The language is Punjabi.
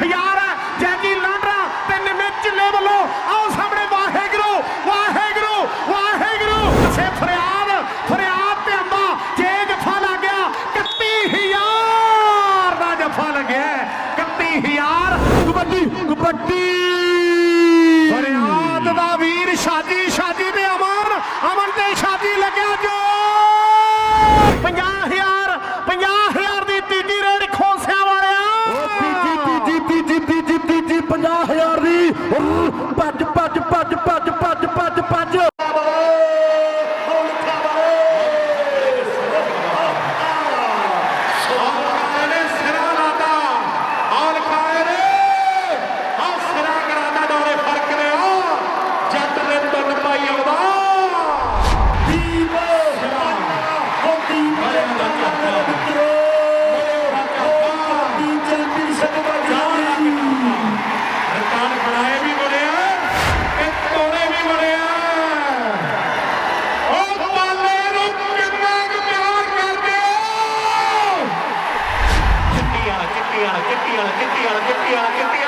ਹਜ਼ਾਰ ਜੈਕੀ ਲਾਂਡਰਾ ਤੇ ਨਿਮਿਤ ਵੱਲੋਂ। ਆਓ ਸਾਹਮਣੇ ਵਾਹਿਗੁਰੂ ਵਾਹਿਗੁਰੂ ਵਾਹਿਗੁਰੂ। ਸੇ ਫਰਿਆਦ ਫਰਿਆਦ ਤੇ ਅੰਬਾ ਜੇ ਜਫਾ ਲੱਗ ਗਿਆ 31000 ਦਾ ਜਫਾ ਲੱਗਿਆ 31000 ਕਬੱਡੀ ਕਬੱਡੀ। ਫਰਿਆਦ ਦਾ ਵੀਰ ਸ਼ਾਦੀ 50000 ਦੀ ਭੱਜ piano, che piano, che piano, che piano, che piano.